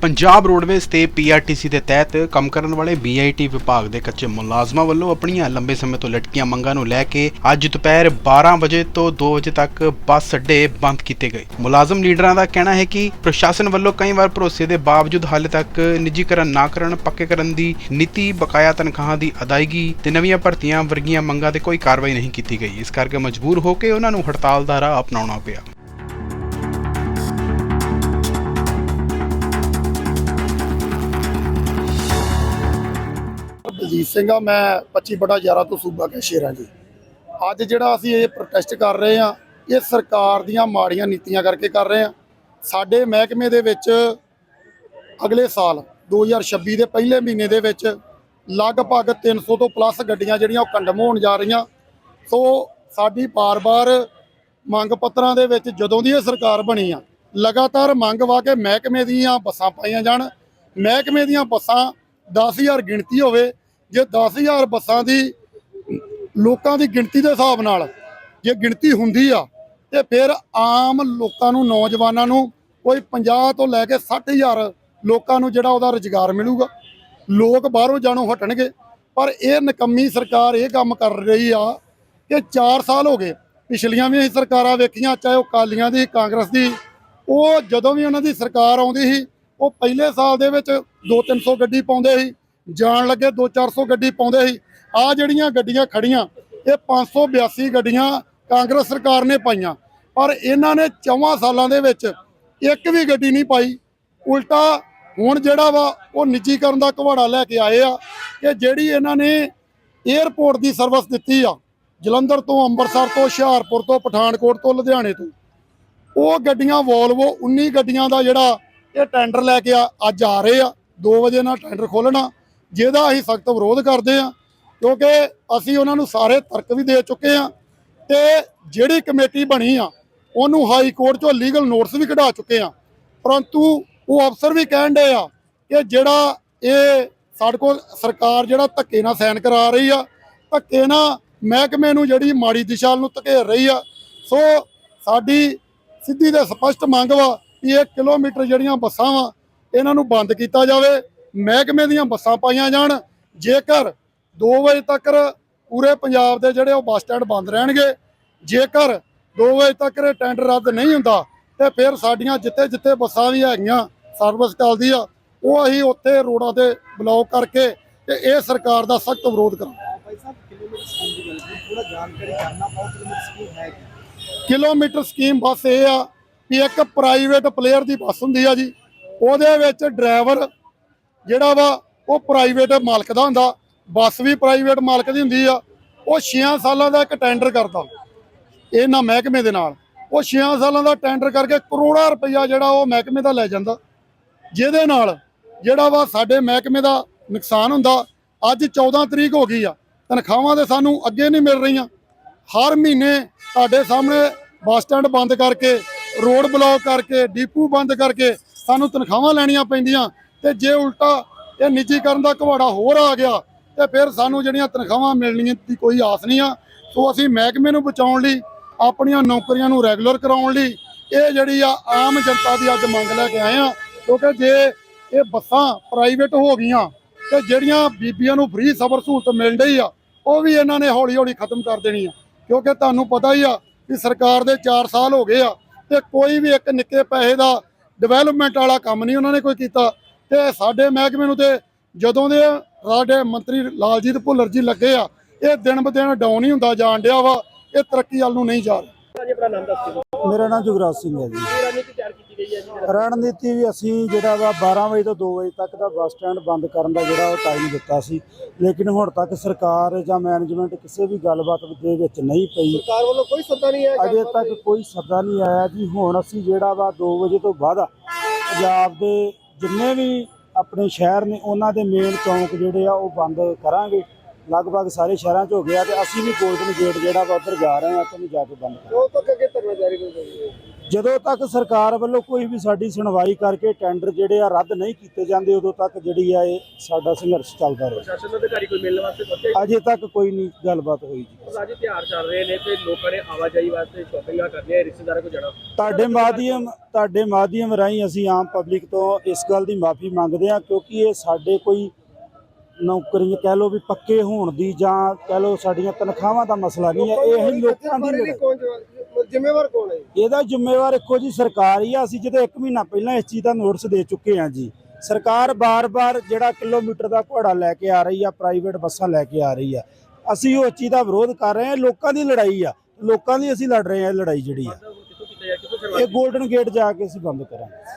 Punjab roadways ਤੇ PRTC ਦੇ ਤਹਿਤ ਕੰਮ ਕਰਨ ਵਾਲੇ ਬੀਆਈਟੀ ਵਿਭਾਗ ਦੇ ਕੱਚੇ ਮੁਲਾਜ਼ਮਾਂ ਵੱਲੋਂ ਆਪਣੀਆਂ ਲੰਬੇ ਸਮੇਂ ਤੋਂ ਲਟਕੀਆਂ ਮੰਗਾਂ ਨੂੰ ਲੈ ਕੇ ਅੱਜ ਦੁਪਹਿਰ 12 ਵਜੇ ਤੋਂ 2 ਵਜੇ ਤੱਕ ਬੱਸ ਅੱਡੇ ਬੰਦ ਕੀਤੇ ਗਏ। ਮੁਲਾਜ਼ਮ ਲੀਡਰਾਂ ਦਾ ਕਹਿਣਾ ਹੈ ਕਿ ਪ੍ਰਸ਼ਾਸਨ ਵੱਲੋਂ ਕਈ ਵਾਰ ਭਰੋਸੇ ਦੇ ਬਾਵਜੂਦ ਹਾਲੇ ਤੱਕ ਨਿੱਜੀਕਰਨ ਨਾ ਕਰਨ, ਪੱਕੇ ਕਰਨ ਦੀ ਨੀਤੀ, ਬਕਾਇਆ ਤਨਖਾਹਾਂ ਦੀ ਅਦਾਇਗੀ ਤੇ ਨਵੀਆਂ ਭਰਤੀਆਂ ਵਰਗੀਆਂ ਮੰਗਾਂ ਤੇ ਕੋਈ ਕਾਰਵਾਈ ਨਹੀਂ ਕੀਤੀ ਗਈ। ਇਸ ਕਰਕੇ ਮਜਬੂਰ ਹੋ ਕੇ ਉਹਨਾਂ ਨੂੰ ਹੜਤਾਲ ਦਾ ਰਾਹ ਅਪਣਾਉਣਾ ਪਿਆ। ਅਜੀਤ ਸਿੰਘ ਆ, ਮੈਂ 25 ਬਟਾ 11 ਤੋਂ ਸੂਬਾ ਕੈਸ਼ੀਅਰ ਹਾਂ ਜੀ। ਅੱਜ ਜਿਹੜਾ ਅਸੀਂ ਇਹ ਪ੍ਰੋਟੈਸਟ ਕਰ ਰਹੇ ਆ ਇਹ ਸਰਕਾਰ ਦੀਆਂ ਮਾੜੀਆਂ ਨੀਤੀਆਂ ਕਰਕੇ ਕਰ ਰਹੇ ਆ ਸਾਡੇ ਮਹਿਕਮੇ ਦੇ ਵਿੱਚ ਅਗਲੇ ਸਾਲ 2026 ਦੇ ਪਹਿਲੇ ਮਹੀਨੇ ਦੇ ਵਿੱਚ ਲਗਭਗ 300 ਤੋਂ ਪਲੱਸ ਗੱਡੀਆਂ ਜਿਹੜੀਆਂ ਉਹ ਕੰਡਮ ਹੋਣ ਜਾ ਰਹੀਆਂ। ਸੋ ਸਾਡੀ ਬਾਰ-ਬਾਰ ਮੰਗ ਪੱਤਰਾਂ ਦੇ ਵਿੱਚ ਜਦੋਂ ਦੀ ਇਹ ਸਰਕਾਰ ਬਣੀ ਆ, ਲਗਾਤਾਰ ਮੰਗ ਵਾ ਕੇ ਮਹਿਕਮੇ ਦੀਆਂ ਬੱਸਾਂ ਪਾਈਆਂ ਜਾਣ। ਮਹਿਕਮੇ ਦੀਆਂ ਬੱਸਾਂ 10000 ਗਿਣਤੀ ਹੋਵੇ ਜੇ 10000 ਬੱਸਾਂ ਦੀ ਲੋਕਾਂ ਦੀ ਗਿਣਤੀ ਦੇ ਹਿਸਾਬ ਨਾਲ ਜੇ ਗਿਣਤੀ ਹੁੰਦੀ ਆ, ਤੇ ਫਿਰ ਆਮ ਲੋਕਾਂ ਨੂੰ, ਨੌਜਵਾਨਾਂ ਨੂੰ ਕੋਈ 50 ਤੋਂ ਲੈ ਕੇ 60000 ਲੋਕਾਂ ਨੂੰ ਜਿਹੜਾ ਉਹਦਾ ਰੁਜ਼ਗਾਰ ਮਿਲੂਗਾ। ਲੋਕ ਬਾਹਰੋਂ ਜਾਣੋਂ ਹਟਣਗੇ, ਪਰ ਇਹ ਨਕੰਮੀ ਸਰਕਾਰ ਇਹ ਕੰਮ ਕਰ ਰਹੀ ਆ ਕਿ 4 ਸਾਲ ਹੋ ਗਏ, ਪਿਛਲੀਆਂ ਵੀ ਅਸੀਂ ਸਰਕਾਰਾਂ ਵੇਖੀਆਂ, ਚਾਹੇ ਉਹ ਕਾਲੀਆਂ ਦੀ, ਕਾਂਗਰਸ ਦੀ, ਉਹ ਜਦੋਂ ਵੀ ਉਹਨਾਂ ਦੀ ਸਰਕਾਰ ਆਉਂਦੀ ਸੀ, ਉਹ ਪਹਿਲੇ ਸਾਲ ਦੇ ਵਿੱਚ 2-300 ਗੱਡੀ ਪਾਉਂਦੇ ਸੀ ਜਾਣ ਲੱਗੇ 2-400 ਗੱਡੀ ਪਾਉਂਦੇ ਸੀ। ਆ ਜਿਹੜੀਆਂ ਗੱਡੀਆਂ ਖੜੀਆਂ, ਇਹ 582 ਗੱਡੀਆਂ ਕਾਂਗਰਸ ਸਰਕਾਰ ਨੇ ਪਾਈਆਂ। ਪਰ ਇਹਨਾਂ ਨੇ 4 ਸਾਲਾਂ ਦੇ ਵਿੱਚ ਇੱਕ ਵੀ ਗੱਡੀ ਨਹੀਂ ਪਾਈ। ਉਲਟਾ ਹੁਣ ਜਿਹੜਾ ਵਾ, ਉਹ ਨਿੱਜੀਕਰਨ ਦਾ ਘਵਾੜਾ ਲੈ ਕੇ ਆਏ ਆ ਕਿ ਜਿਹੜੀ ਇਹਨਾਂ ਨੇ 에ਅਰਪੋਰਟ ਦੀ ਸਰਵਿਸ ਦਿੱਤੀ ਆ, ਜਲੰਧਰ ਤੋਂ ਅੰਮ੍ਰਿਤਸਰ ਤੋਂ, ਹੁਸ਼ਿਆਰਪੁਰ ਤੋਂ, ਪਠਾਨਕੋਟ ਤੋਂ, ਲੁਧਿਆਣੇ ਤੋਂ, ਉਹ ਗੱਡੀਆਂ ਵੋਲਵੋ 19 ਗੱਡੀਆਂ ਦਾ ਜਿਹੜਾ ਇਹ ਟੈਂਡਰ ਲੈ ਕੇ ਆ- ਅੱਜ ਆ ਰਹੇ ਆ। 2 ਵਜੇ ਨਾਲ ਟੈਂਡਰ ਖੋਲਣਾ ਜਿਹਦਾ ਅਸੀਂ ਸਖਤ ਵਿਰੋਧ ਕਰਦੇ ਆ ਕਿਉਂਕਿ ਅਸੀਂ ਉਹਨਾਂ ਨੂੰ ਸਾਰੇ ਤਰਕ ਵੀ ਦੇ ਚੁੱਕੇ ਆ ਤੇ ਜਿਹੜੀ ਕਮੇਟੀ ਬਣੀ ਆ, ਉਹਨੂੰ ਹਾਈ ਕੋਰਟ ਚੋਂ ਲੀਗਲ ਨੋਟਿਸ ਵੀ ਕਢਾ ਚੁੱਕੇ ਆ ਪਰੰਤੂ ਉਹ ਅਫਸਰ ਵੀ ਕਹਿਣ ਡਏ ਆ ਕਿ ਜਿਹੜਾ ਇਹ ਸਾਡੇ ਕੋਲ ਸਰਕਾਰ ਜਿਹੜਾ ਧੱਕੇ ਨਾਲ ਸਾਈਨ ਕਰਾ ਰਹੀ ਆ, ਧੱਕੇ ਨਾਲ ਮਹਿਕਮੇ ਨੂੰ ਜਿਹੜੀ ਮਾੜੀ ਦਿਸ਼ਾ ਨੂੰ ਧਕੇਰ ਰਹੀ ਆ, ਸੋ ਸਾਡੀ ਸਿੱਧੀ ਤੇ ਸਪਸ਼ਟ ਮੰਗ ਵਾ ਕਿ ਇਹ ਕਿਲੋਮੀਟਰ ਜਿਹੜੀਆਂ ਬੱਸਾਂ ਵਾ, ਇਹਨਾਂ ਨੂੰ ਬੰਦ ਕੀਤਾ ਜਾਵੇ। ਮਹਿਕਮੇ ਦੀਆਂ ਬੱਸਾਂ ਪਾਈਆਂ ਜਾਣ, ਜੇਕਰ 2 ਵਜੇ ਤੱਕ ਪੂਰੇ ਪੰਜਾਬ ਦੇ ਜਿਹੜੇ ਉਹ ਬੱਸ ਸਟੈਂਡ ਬੰਦ ਰਹਿਣਗੇ, ਜੇਕਰ 2 ਵਜੇ ਤੱਕ ਇਹ ਟੈਂਡਰ ਰੱਦ ਨਹੀਂ ਹੁੰਦਾ, ਤੇ ਫਿਰ ਸਾਡੀਆਂ ਜਿੱਥੇ ਜਿੱਥੇ ਬੱਸਾਂ ਵੀ ਹੈਗੀਆਂ ਸਰਵਿਸ ਚੱਲਦੀ ਆ ਉਹ ਅਸੀਂ ਉੱਥੇ ਰੋਡਾਂ ਤੇ ਬਲੌਕ ਕਰਕੇ ਤੇ ਇਹ ਸਰਕਾਰ ਦਾ ਸਖਤ ਵਿਰੋਧ ਕਰਾਂਗੇ। ਭਾਈ ਸਾਹਿਬ ਕਿਲੋਮੀਟਰ ਸਕੀਮ ਦੀ ਗੱਲ ਕੀਤੀ ਜਾਣਕਾਰੀ ਜਾਨਣਾ ਪਾਓ ਕਿਲੋਮੀਟਰ ਸਕੀਮ ਹੈ ਕਿਲੋਮੀਟਰ ਸਕੀਮ ਬੱਸ ਇਹ ਆ ਕਿ ਇੱਕ ਪ੍ਰਾਈਵੇਟ ਪਲੇਅਰ ਦੀ ਬੱਸ ਹੁੰਦੀ ਆ ਜੀ, ਉਹਦੇ ਵਿੱਚ ਡਰਾਈਵਰ ਜਿਹੜਾ ਵਾ, ਉਹ ਪ੍ਰਾਈਵੇਟ ਮਾਲਕ ਦਾ ਹੁੰਦਾ। ਬੱਸ ਵੀ ਪ੍ਰਾਈਵੇਟ ਮਾਲਕ ਦੀ ਹੁੰਦੀ ਆ। ਉਹ 6 ਸਾਲਾਂ ਦਾ ਇੱਕ ਟੈਂਡਰ ਕਰਦਾ। ਇਹਨਾਂ ਮਹਿਕਮੇ ਦੇ ਨਾਲ। ਉਹ 6 ਸਾਲਾਂ ਦਾ ਟੈਂਡਰ ਕਰਕੇ ਕਰੋੜਾਂ ਰੁਪਈਆ ਜਿਹੜਾ ਉਹ ਮਹਿਕਮੇ ਦਾ ਲੈ ਜਾਂਦਾ। ਜਿਹਦੇ ਨਾਲ ਜਿਹੜਾ ਵਾ ਸਾਡੇ ਮਹਿਕਮੇ ਦਾ ਨੁਕਸਾਨ ਹੁੰਦਾ। ਅੱਜ 14 ਤਰੀਕ ਹੋ ਗਈ ਆ। ਤਨਖਾਹਾਂ ਤੇ ਸਾਨੂੰ ਅੱਗੇ ਨਹੀਂ ਮਿਲ ਰਹੀਆਂ। ਹਰ ਮਹੀਨੇ ਤੁਹਾਡੇ ਸਾਹਮਣੇ ਬੱਸ ਸਟੈਂਡ ਬੰਦ ਕਰਕੇ, ਰੋਡ ਬਲੌਕ ਕਰਕੇ, ਡੀਪੂ ਬੰਦ ਕਰਕੇ ਸਾਨੂੰ ਤਨਖਾਹਾਂ ਲੈਣੀਆਂ ਪੈਂਦੀਆਂ। ਤੇ ਜੇ ਉਲਟਾ ਇਹ ਨਿੱਜੀਕਰਨ ਦਾ ਘਵਾੜਾ ਹੋਰ ਆ ਗਿਆ, ਤੇ ਫਿਰ ਸਾਨੂੰ ਜਿਹੜੀਆਂ ਤਨਖਾਹਾਂ ਮਿਲਣੀਆਂ ਦੀ ਕੋਈ ਆਸ ਨਹੀਂ ਆ। ਸੋ ਅਸੀਂ ਮਹਿਕਮੇ ਨੂੰ ਬਚਾਉਣ ਲਈ, ਆਪਣੀਆਂ ਨੌਕਰੀਆਂ ਨੂੰ ਰੈਗੂਲਰ ਕਰਾਉਣ ਲਈ ਇਹ ਜਿਹੜੀ ਆ ਆਮ ਜਨਤਾ ਦੀ ਅੱਜ ਮੰਗ ਲੈ ਕੇ ਆਏ ਆ। ਕਿਉਂਕਿ ਜੇ ਇਹ ਬੱਸਾਂ ਪ੍ਰਾਈਵੇਟ ਹੋ ਗਈਆਂ, ਤੇ ਜਿਹੜੀਆਂ ਬੀਬੀਆਂ ਨੂੰ ਫ੍ਰੀ ਸਬਰ ਸਹੂਲਤ ਮਿਲ ਰਹੀ ਆ, ਉਹ ਵੀ ਇਹਨਾਂ ਨੇ ਹੌਲੀ ਹੌਲੀ ਖਤਮ ਕਰ ਦੇਣੀ ਆ। ਕਿਉਂਕਿ ਤੁਹਾਨੂੰ ਪਤਾ ਹੀ ਆ ਕਿ ਸਰਕਾਰ ਦੇ 4 ਸਾਲ ਹੋ ਗਏ ਆ, ਤੇ ਕੋਈ ਵੀ ਇੱਕ ਨਿੱਕੇ ਪੈਸੇ ਦਾ ਡਿਵੈਲਪਮੈਂਟ ਵਾਲਾ ਕੰਮ ਨਹੀਂ ਉਹਨਾਂ ਨੇ ਕੋਈ ਕੀਤਾ। ਤੇ ਸਾਡੇ ਮਹਿਕਮੇ ਨੂੰ ਤੇ ਜਦੋਂ ਦੇ ਸਾਡੇ ਮੰਤਰੀ ਲਾਲਜੀਤ ਭੁੱਲਰ ਜੀ ਲੱਗੇ ਆ ਇਹ ਦਿਨ ਬ ਦਿਨ ਡਾਊਨ ਹੀ ਹੁੰਦਾ ਜਾਣ ਡਿਆ ਵਾ ਇਹ ਤਰੱਕੀ ਵੱਲ ਨੂੰ ਨਹੀਂ ਜਾ ਰਿਹਾ। ਮੇਰਾ ਨਾਮ ਜੁਗਰਾਜ ਸਿੰਘ ਹੈ ਜੀ। ਰਣਨੀਤੀ ਵੀ ਅਸੀਂ ਜਿਹੜਾ ਵਾ 12 ਵਜੇ ਤੋਂ 2 ਵਜੇ ਤੱਕ ਦਾ ਬੱਸ ਸਟੈਂਡ ਬੰਦ ਕਰਨ ਦਾ ਜਿਹੜਾ ਉਹ ਟਾਈਮ ਦਿੱਤਾ ਸੀ। ਲੇਕਿਨ ਹੁਣ ਤੱਕ ਸਰਕਾਰ ਜਾਂ ਮੈਨੇਜਮੈਂਟ ਕਿਸੇ ਵੀ ਗੱਲਬਾਤ ਦੇ ਵਿੱਚ ਨਹੀਂ ਪਈ। ਸਰਕਾਰ ਵੱਲੋਂ ਕੋਈ ਸੱਦਾ ਨਹੀਂ ਹੈ ਅਜੇ ਤੱਕ ਕੋਈ ਸੱਦਾ ਨਹੀਂ ਆਇਆ ਜੀ। ਹੁਣ ਅਸੀਂ ਜਿਹੜਾ ਵਾ 2 ਵਜੇ ਤੋਂ ਬਾਅਦ ਪੰਜਾਬ ਦੇ ਜਿੰਨੇ ਵੀ ਆਪਣੇ ਸ਼ਹਿਰ ਨੇ, ਉਹਨਾਂ ਦੇ ਮੇਨ ਚੌਂਕ ਜਿਹੜੇ ਆ, ਉਹ ਬੰਦ ਕਰਾਂਗੇ। ਲਗਭਗ ਸਾਰੇ ਸ਼ਹਿਰਾਂ 'ਚ ਹੋ ਗਿਆ ਤੇ ਅਸੀਂ ਵੀ ਗੋਲਡਨ ਗੇਟ ਜਿਹੜਾ ਵਾ ਉੱਧਰ ਜਾ ਰਹੇ ਹਾਂ ਤੇ ਨੂੰ ਜਾ ਕੇ ਬੰਦ ਕਰਾਂਗੇ। ਉਹ ਤੱਕ ਅੱਗੇ ਧਰਨਾ ਜਾਰੀ ਰਹੇਗਾ ਜਦੋਂ ਤੱਕ ਸਰਕਾਰ ਵੱਲੋਂ ਕੋਈ ਵੀ ਸਾਡੀ ਸੁਣਵਾਈ ਕਰਕੇ ਟੈਂਡਰ ਜਿਹੜੇ ਆ ਰੱਦ ਨਹੀਂ ਕੀਤੇ ਜਾਂਦੇ ਉਦੋਂ ਤੱਕ ਜਿਹੜੀ ਆ ਇਹ ਸਾਡਾ ਸੰਘਰਸ਼ ਚੱਲਦਾ ਰਹੇ। ਪ੍ਰਸ਼ਾਸਨ ਦੇ ਅਧਿਕਾਰੀ ਕੋਈ ਮਿਲਣ ਵਾਸਤੇ ਪਹੁੰਚੇ ਅਜੇ ਤੱਕ ਕੋਈ ਨਹੀਂ ਗੱਲਬਾਤ ਹੋਈ ਜੀ। ਅੱਜ ਤਿਉਹਾਰ ਚੱਲ ਰਹੇ ਨੇ ਤੇ ਲੋਕਾਂ ਨੇ ਆਵਾਜਾਈ ਵਾਸਤੇ ਸ਼ਾਪਿੰਗਾਂ ਕਰਨੀਆਂ ਰਿਸ਼ਤੇਦਾਰਾਂ ਕੋਲ ਜਾਣਾ। ਤੁਹਾਡੇ ਮਾਧਿਅਮ ਤੁਹਾਡੇ ਮਾਧਿਅਮ ਰਾਹੀਂ ਅਸੀਂ ਆਮ ਪਬਲਿਕ ਤੋਂ ਇਸ ਗੱਲ ਦੀ ਮਾਫੀ ਮੰਗਦੇ ਹਾਂ ਕਿਉਂਕਿ ਇਹ ਸਾਡੇ ਕੋਈ ਨੌਕਰੀਆਂ ਕਹਿ ਲਓ ਵੀ ਪੱਕੇ ਹੋਣ ਦੀ ਜਾਂ ਕਹਿ ਲਓ ਸਾਡੀਆਂ ਤਨਖਾਹਾਂ ਦਾ ਮਸਲਾ ਨਹੀਂ ਹੈ ਇਹ ਹੀ ਲੋਕਾਂ ਦੀ ਜ਼ਿੰਮੇਵਾਰ ਕੌਣ ਹੈ ਇਹਦਾ ਜ਼ਿੰਮੇਵਾਰ ਇੱਕੋ ਜੀ ਸਰਕਾਰ ਹੀ ਆ। ਅਸੀਂ ਜਦੋਂ 1 ਮਹੀਨਾ ਪਹਿਲਾਂ ਇਸ ਚੀਜ਼ ਦਾ ਨੋਟਿਸ ਦੇ ਚੁੱਕੇ ਹਾਂ ਜੀ। ਸਰਕਾਰ ਬਾਰ-ਬਾਰ ਜਿਹੜਾ ਕਿਲੋਮੀਟਰ ਦਾ ਘੋੜਾ ਲੈ ਕੇ ਆ ਰਹੀ ਆ ਪ੍ਰਾਈਵੇਟ ਬੱਸਾਂ ਲੈ ਕੇ ਆ ਰਹੀ ਆ। ਅਸੀਂ ਉਹ ਚੀਜ਼ ਦਾ ਵਿਰੋਧ ਕਰ ਰਹੇ ਹਾਂ। ਲੋਕਾਂ ਦੀ ਲੜਾਈ ਆ। ਲੋਕਾਂ ਦੀ ਅਸੀਂ ਲੜ ਰਹੇ ਹਾਂ, ਇਹ ਲੜਾਈ ਜਿਹੜੀ ਆ। ਇਹ 골ਡਨ ਗੇਟ ਜਾ ਕੇ ਅਸੀਂ ਬੰਦ ਕਰਾਂਗੇ।